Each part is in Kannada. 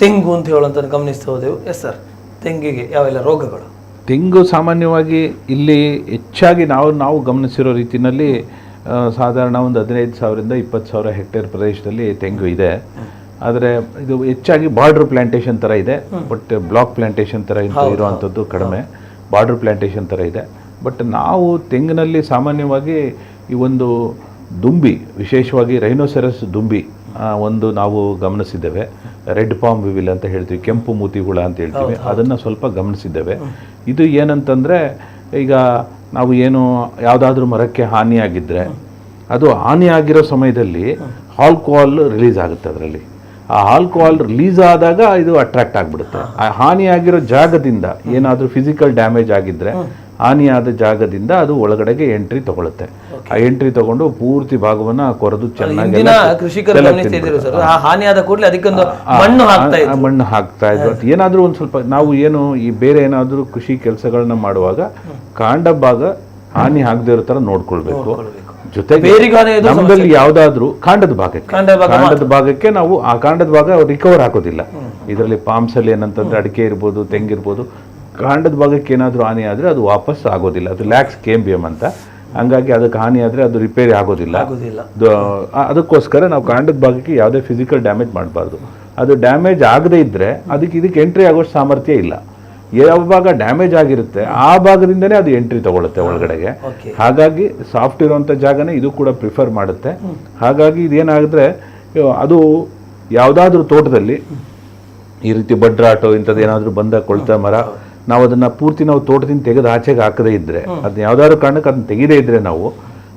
ತೆಂಗು ಅಂತ ಹೇಳುವಂತ ಗಮನಿಸ್ತಾ ಹೋದೆವು. ಎಸ್ ಸರ್ ತೆಂಗಿಗೆ ಯಾವೆಲ್ಲ ರೋಗಗಳು? ತೆಂಗು ಸಾಮಾನ್ಯವಾಗಿ ಇಲ್ಲಿ ಹೆಚ್ಚಾಗಿ ನಾವು ನಾವು ಗಮನಿಸಿರೋ ರೀತಿಯಲ್ಲಿ ಸಾಧಾರಣ ಒಂದು ಹದಿನೈದು ಸಾವಿರದಿಂದ ಇಪ್ಪತ್ತು ಸಾವಿರ ಹೆಕ್ಟೇರ್ ಪ್ರದೇಶದಲ್ಲಿ ತೆಂಗು ಇದೆ. ಆದರೆ ಇದು ಹೆಚ್ಚಾಗಿ ಬಾರ್ಡ್ರ್ ಪ್ಲಾಂಟೇಶನ್ ಥರ ಇದೆ. ಬಟ್ ಬ್ಲಾಕ್ ಪ್ಲಾಂಟೇಶನ್ ಥರ ಇರುವಂಥದ್ದು ಕಡಿಮೆ. ಬಾರ್ಡ್ರ್ ಪ್ಲಾಂಟೇಶನ್ ಥರ ಇದೆ. ಬಟ್ ನಾವು ತೆಂಗಿನಲ್ಲಿ ಸಾಮಾನ್ಯವಾಗಿ ಈ ಒಂದು ದುಂಬಿ ವಿಶೇಷವಾಗಿ ರೈನೋಸೆರಸ್ ದುಂಬಿ ಒಂದು ನಾವು ಗಮನಿಸಿದ್ದೇವೆ. ರೆಡ್ ಪಾಮ್ ವಿವಿಲ್ ಅಂತ ಹೇಳ್ತೀವಿ ಕೆಂಪು ಮೂತಿ ಹುಳ ಅಂತ ಹೇಳ್ತೀವಿ. ಅದನ್ನು ಸ್ವಲ್ಪ ಗಮನಿಸಿದ್ದೇವೆ. ಇದು ಏನಂತಂದರೆ ಈಗ ನಾವು ಏನು ಯಾವುದಾದ್ರೂ ಮರಕ್ಕೆ ಹಾನಿಯಾಗಿದ್ದರೆ ಅದು ಹಾನಿಯಾಗಿರೋ ಸಮಯದಲ್ಲಿ ಆಲ್ಕೋಹಾಲ್ ರಿಲೀಸ್ ಆಗುತ್ತೆ ಅದರಲ್ಲಿ. ಆ ಆಲ್ಕೋಹಾಲ್ ರಿಲೀಸ್ ಆದಾಗ ಇದು ಅಟ್ರಾಕ್ಟ್ ಆಗಿಬಿಡುತ್ತೆ. ಆ ಹಾನಿಯಾಗಿರೋ ಜಾಗದಿಂದ ಏನಾದರೂ ಫಿಸಿಕಲ್ ಡ್ಯಾಮೇಜ್ ಆಗಿದ್ದರೆ ಹಾನಿಯಾದ ಜಾಗದಿಂದ ಅದು ಒಳಗಡೆಗೆ ಎಂಟ್ರಿ ತಗೊಳುತ್ತೆ. ಆ ಎಂಟ್ರಿ ತಗೊಂಡು ಪೂರ್ತಿ ಭಾಗವನ್ನ ಕೊರೆದು ಚೆನ್ನಾಗಿ ಹಾನಿಯಾದ ಕೂಡಲೇ ಅದಕ್ಕೊಂದು ಮಣ್ಣು ಹಾಕ್ತಾ ಮಣ್ಣು ಹಾಕ್ತಾ ಇದ್ರು. ಏನಾದರೂ ಒಂದು ಸ್ವಲ್ಪ ನಾವು ಏನು ಈ ಬೇರೆ ಏನಾದರೂ ಕೃಷಿ ಕೆಲಸಗಳನ್ನ ಮಾಡುವಾಗ ಕಾಂಡ ಭಾಗ ಹಾನಿ ಆಗದೇ ಇರೋ ಥರ ನೋಡ್ಕೊಳ್ಬೇಕು. ಜೊತೆಗೆ ನಮ್ಮಲ್ಲಿ ಯಾವ್ದಾದ್ರು ಕಾಂಡದ ಭಾಗಕ್ಕೆ. ಕಾಂಡದ ಭಾಗಕ್ಕೆ ನಾವು ಆ ಕಾಂಡದ ಭಾಗ ರಿಕವರ್ ಹಾಕೋದಿಲ್ಲ. ಇದರಲ್ಲಿ ಪಾಮ್ಸ್ ಅಲ್ಲಿ ಏನಂತಂದ್ರೆ ಅಡಿಕೆ ಇರ್ಬೋದು ತೆಂಗಿರ್ಬೋದು ಕಾಂಡದ ಭಾಗಕ್ಕೆ ಏನಾದರೂ ಹಾನಿ ಆದ್ರೆ ಅದು ವಾಪಸ್ ಆಗೋದಿಲ್ಲ. ಅದು ಲ್ಯಾಕ್ಸ್ ಎಂ ಅಂತ. ಹಂಗಾಗಿ ಅದಕ್ಕೆ ಹಾನಿ ಆದ್ರೆ ಅದು ರಿಪೇರಿ ಆಗೋದಿಲ್ಲ. ಆಗುದಿಲ್ಲ. ಅದಕ್ಕೋಸ್ಕರ ನಾವು ಕಾಂಡದ ಭಾಗಕ್ಕೆ ಯಾವುದೇ ಫಿಸಿಕಲ್ ಡ್ಯಾಮೇಜ್ ಮಾಡಬಾರ್ದು. ಅದು ಡ್ಯಾಮೇಜ್ ಆಗದೇ ಇದ್ರೆ ಅದಕ್ಕೆ ಇದಕ್ಕೆ ಎಂಟ್ರಿ ಆಗೋಷ್ಟು ಸಾಮರ್ಥ್ಯ ಇಲ್ಲ. ಯಾವ ಭಾಗ ಡ್ಯಾಮೇಜ್ ಆಗಿರುತ್ತೆ ಆ ಭಾಗದಿಂದನೇ ಅದು ಎಂಟ್ರಿ ತಗೊಳುತ್ತೆ ಒಳಗಡೆಗೆ. ಹಾಗಾಗಿ ಸಾಫ್ಟ್ ಇರುವಂಥ ಜಾಗನೇ ಇದು ಕೂಡ ಪ್ರಿಫರ್ ಮಾಡುತ್ತೆ. ಹಾಗಾಗಿ ಇದೇನಾಗಿದ್ರೆ ಅದು ಯಾವುದಾದ್ರೂ ತೋಟದಲ್ಲಿ ಈ ರೀತಿ ಬಡ್ರಾಟೋ ಇಂಥದ್ದು ಏನಾದರೂ ಬಂದ ಕೊಳ್ತ ಮರ ನಾವು ಅದನ್ನ ಪೂರ್ತಿ ನಾವು ತೋಟದಿಂದ ತೆಗೆದು ಆಚೆಗೆ ಹಾಕದೇ ಇದ್ರೆ ಅದನ್ನ ಯಾವ್ದಾದ್ರು ಕಾರಣಕ್ಕೆ ಅದನ್ನ ತೆಗೆದೇ ಇದ್ರೆ ನಾವು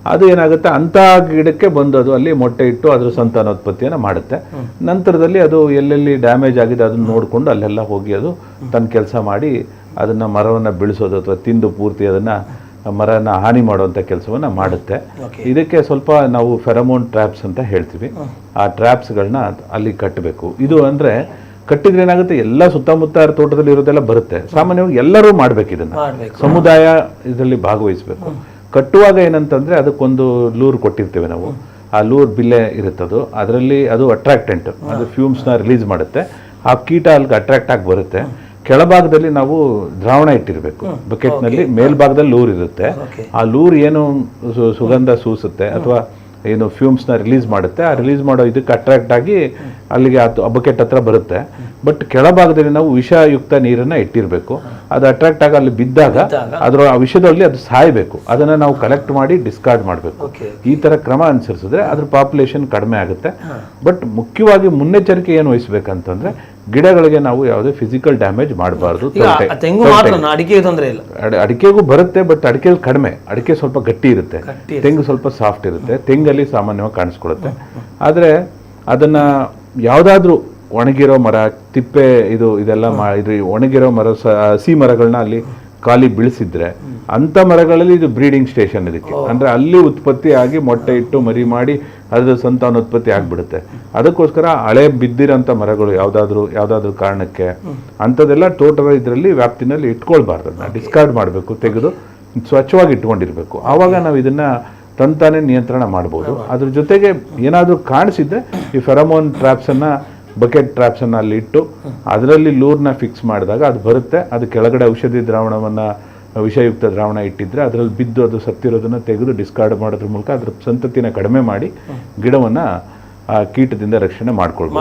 ಅದು ಏನಾಗುತ್ತೆ ಅಂತ ಗಿಡಕ್ಕೆ ಬಂದು ಅದು ಅಲ್ಲಿ ಮೊಟ್ಟೆ ಇಟ್ಟು ಅದ್ರ ಸಂತಾನೋತ್ಪತ್ತಿಯನ್ನು ಮಾಡುತ್ತೆ. ನಂತರದಲ್ಲಿ ಅದು ಎಲ್ಲೆಲ್ಲಿ ಡ್ಯಾಮೇಜ್ ಆಗಿದೆ ಅದನ್ನ ನೋಡಿಕೊಂಡು ಅಲ್ಲೆಲ್ಲ ಹೋಗಿ ಅದು ತನ್ನ ಕೆಲಸ ಮಾಡಿ ಅದನ್ನ ಮರವನ್ನ ಬೆಳೆಸೋದು ಅಥವಾ ತಿಂದು ಪೂರ್ತಿ ಅದನ್ನ ಮರನ ಹಾನಿ ಮಾಡುವಂಥ ಕೆಲಸವನ್ನ ಮಾಡುತ್ತೆ. ಇದಕ್ಕೆ ಸ್ವಲ್ಪ ನಾವು ಫೆರಮೋನ್ ಟ್ರ್ಯಾಪ್ಸ್ ಅಂತ ಹೇಳ್ತೀವಿ. ಆ ಟ್ರ್ಯಾಪ್ಸ್ಗಳನ್ನ ಅಲ್ಲಿ ಕಟ್ಟಬೇಕು. ಇದು ಅಂದ್ರೆ ಕಟ್ಟಿದ್ರೆ ಏನಾಗುತ್ತೆ? ಎಲ್ಲ ಸುತ್ತಮುತ್ತ ತೋಟದಲ್ಲಿ ಇರೋದೆಲ್ಲ ಬರುತ್ತೆ. ಸಾಮಾನ್ಯವಾಗಿ ಎಲ್ಲರೂ ಮಾಡ್ಬೇಕು ಇದನ್ನ. ಸಮುದಾಯ ಇದರಲ್ಲಿ ಭಾಗವಹಿಸಬೇಕು. ಕಟ್ಟುವಾಗ ಏನಂತಂದ್ರೆ ಅದಕ್ಕೊಂದು ಲೂರ್ ಕೊಟ್ಟಿರ್ತೇವೆ ನಾವು. ಆ ಲೂರ್ ಬಿಲ್ಲೆ ಇರುತ್ತದು. ಅದರಲ್ಲಿ ಅದು ಅಟ್ರಾಕ್ಟೆಂಟ್ ಅದು ಫ್ಯೂಮ್ಸ್ನ ರಿಲೀಸ್ ಮಾಡುತ್ತೆ. ಆ ಕೀಟ ಅಲ್ಲಿಗೆ ಅಟ್ರಾಕ್ಟ್ ಆಗಿ ಬರುತ್ತೆ. ಕೆಳಭಾಗದಲ್ಲಿ ನಾವು ದ್ರಾವಣ ಇಟ್ಟಿರಬೇಕು. ಬಕೆಟ್ನಲ್ಲಿ ಮೇಲ್ಭಾಗದಲ್ಲಿ ಲೂರ್ ಇರುತ್ತೆ. ಆ ಲೂರ್ ಏನು ಸುಗಂಧ ಸೂಸುತ್ತೆ ಅಥವಾ ಏನು ಫ್ಯೂಮ್ಸ್ನ ರಿಲೀಸ್ ಮಾಡುತ್ತೆ. ಆ ರಿಲೀಸ್ ಮಾಡೋ ಇದಕ್ಕೆ ಅಟ್ರಾಕ್ಟ್ ಆಗಿ ಅಲ್ಲಿಗೆ ಆ ಬಕೆಟ್ ಹತ್ರ ಬರುತ್ತೆ. ಬಟ್ ಕೆಳಭಾಗದಲ್ಲಿ ನಾವು ವಿಷಯುಕ್ತ ನೀರನ್ನ ಇಟ್ಟಿರಬೇಕು. ಅದು ಅಟ್ರಾಕ್ಟ್ ಆಗಿ ಅಲ್ಲಿ ಬಿದ್ದಾಗ? ಅದರ ಆ ವಿಷಯದಲ್ಲಿ ಅದು ಸಾಯಬೇಕು. ಅದನ್ನ ನಾವು ಕಲೆಕ್ಟ್ ಮಾಡಿ ಡಿಸ್ಕಾರ್ಡ್ ಮಾಡಬೇಕು. ಈ ತರ ಕ್ರಮ ಅನುಸರಿಸಿದ್ರೆ ಅದ್ರ ಪಾಪ್ಯುಲೇಷನ್ ಕಡಿಮೆ ಆಗುತ್ತೆ. ಬಟ್ ಮುಖ್ಯವಾಗಿ ಮುನ್ನೆಚ್ಚರಿಕೆ ಏನು ವಹಿಸಬೇಕಂತಂದ್ರೆ ಗಿಡಗಳಿಗೆ ನಾವು ಯಾವುದೇ ಫಿಸಿಕಲ್ ಡ್ಯಾಮೇಜ್ ಮಾಡಬಾರ್ದು. ಅಡಿಕೆಗೂ ಬರುತ್ತೆ ಬಟ್ ಅಡಿಕೆ ಕಡಿಮೆ. ಅಡಿಕೆ ಸ್ವಲ್ಪ ಗಟ್ಟಿ ಇರುತ್ತೆ. ತೆಂಗು ಸ್ವಲ್ಪ ಸಾಫ್ಟ್ ಇರುತ್ತೆ. ತೆಂಗಲ್ಲಿ ಸಾಮಾನ್ಯವಾಗಿ ಕಾಣಿಸ್ಕೊಳುತ್ತೆ. ಆದರೆ ಅದನ್ನ ಯಾವುದಾದ್ರೂ ಒಣಗಿರೋ ಮರ ತಿಪ್ಪೆ ಇದು ಇದೆಲ್ಲ ಮಾ ಇದು ಒಣಗಿರೋ ಮರ ಸ- ಹಸಿ ಮರಗಳನ್ನ ಅಲ್ಲಿ ಖಾಲಿ ಬೀಳಿಸಿದ್ರೆ ಅಂಥ ಮರಗಳಲ್ಲಿ ಇದು ಬ್ರೀಡಿಂಗ್ ಸ್ಟೇಷನ್ ಇದಕ್ಕೆ ಅಂದರೆ ಅಲ್ಲಿ ಉತ್ಪತ್ತಿ ಆಗಿ ಮೊಟ್ಟೆ ಇಟ್ಟು ಮರಿ ಮಾಡಿ ಅದರ ಸಂತಾನೋತ್ಪತ್ತಿ ಆಗಿಬಿಡುತ್ತೆ. ಅದಕ್ಕೋಸ್ಕರ ಹಳೆ ಬಿದ್ದಿರೋಂಥ ಮರಗಳು ಯಾವುದಾದ್ರೂ ಯಾವುದಾದ್ರೂ ಕಾರಣಕ್ಕೆ ಅಂಥದ್ದೆಲ್ಲ ತೋಟದ ಇದರಲ್ಲಿ ವ್ಯಾಪ್ತಿನಲ್ಲಿ ಇಟ್ಕೊಳ್ಬಾರ್ದು. ಅದನ್ನ ಡಿಸ್ಕಾರ್ಡ್ ಮಾಡಬೇಕು ತೆಗೆದು ಸ್ವಚ್ಛವಾಗಿ ಇಟ್ಕೊಂಡಿರಬೇಕು. ಆವಾಗ ನಾವು ಇದನ್ನ ತಂತಾನೆ ನಿಯಂತ್ರಣ ಮಾಡ್ಬೋದು. ಅದ್ರ ಜೊತೆಗೆ ಏನಾದರೂ ಕಾಣಿಸಿದ್ರೆ ಈ ಫೆರಮೋನ್ ಟ್ರ್ಯಾಪ್ಸನ್ನು ಬಕೆಟ್ ಟ್ರ್ಯಾಪ್ಸನ್ನು ಅಲ್ಲಿ ಇಟ್ಟು ಅದರಲ್ಲಿ ಲೂರ್ನ ಫಿಕ್ಸ್ ಮಾಡಿದಾಗ ಅದು ಬರುತ್ತೆ. ಅದು ಕೆಳಗಡೆ ಔಷಧಿ ದ್ರಾವಣವನ್ನು ವಿಷಯುಕ್ತ ದ್ರಾವಣ ಇಟ್ಟಿದ್ರೆ ಅದರಲ್ಲಿ ಬಿದ್ದು ಅದು ಸತ್ತಿರೋದನ್ನು ತೆಗೆದು ಡಿಸ್ಕಾರ್ಡ್ ಮಾಡೋದ್ರ ಮೂಲಕ ಅದ್ರ ಸಂತತಿನ ಕಡಿಮೆ ಮಾಡಿ ಗಿಡವನ್ನು ಆ ಕೀಟದಿಂದ ರಕ್ಷಣೆ ಮಾಡ್ಕೊಳ್ಬೋದು.